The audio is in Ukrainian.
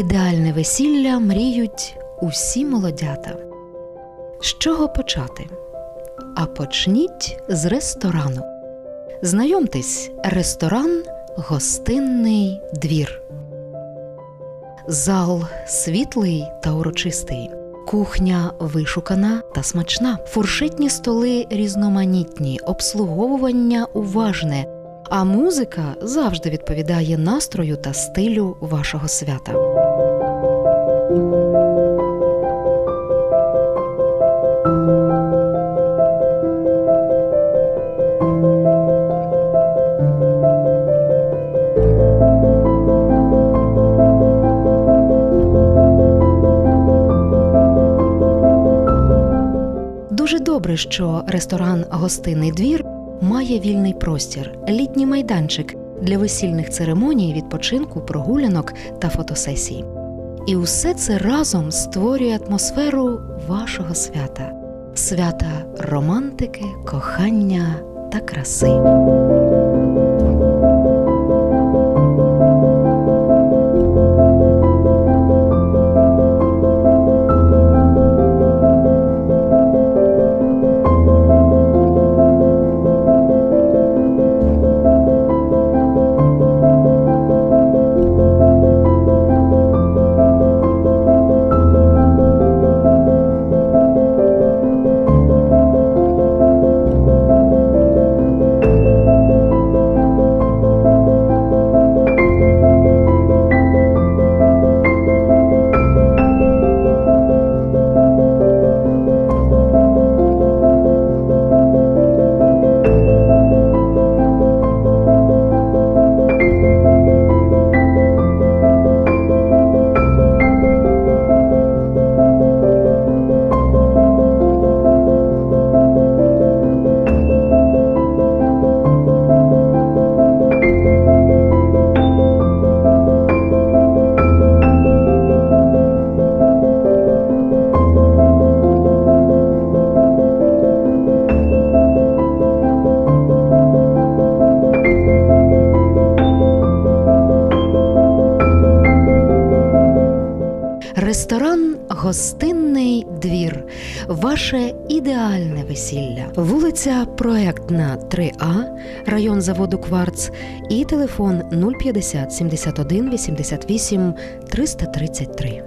Ідеальне весілля мріють усі молодята. З чого почати? А почніть з ресторану. Знайомтесь, ресторан Гостинний двір. Зал світлий та урочистий. Кухня вишукана та смачна. Фуршетні столи різноманітні, обслуговування уважне, а музика завжди відповідає настрою та стилю вашого свята. Дуже добре, що ресторан Гостинний двір має вільний простір, літній майданчик для весільних церемоній, відпочинку, прогулянок та фотосесій. І усе це разом створює атмосферу вашого свята, свята романтики, кохання та краси. Ресторан Гостинний двір. Ваше ідеальне весілля. Вулиця Проектна 3А, район заводу Кварц і телефон 050 71 88 333.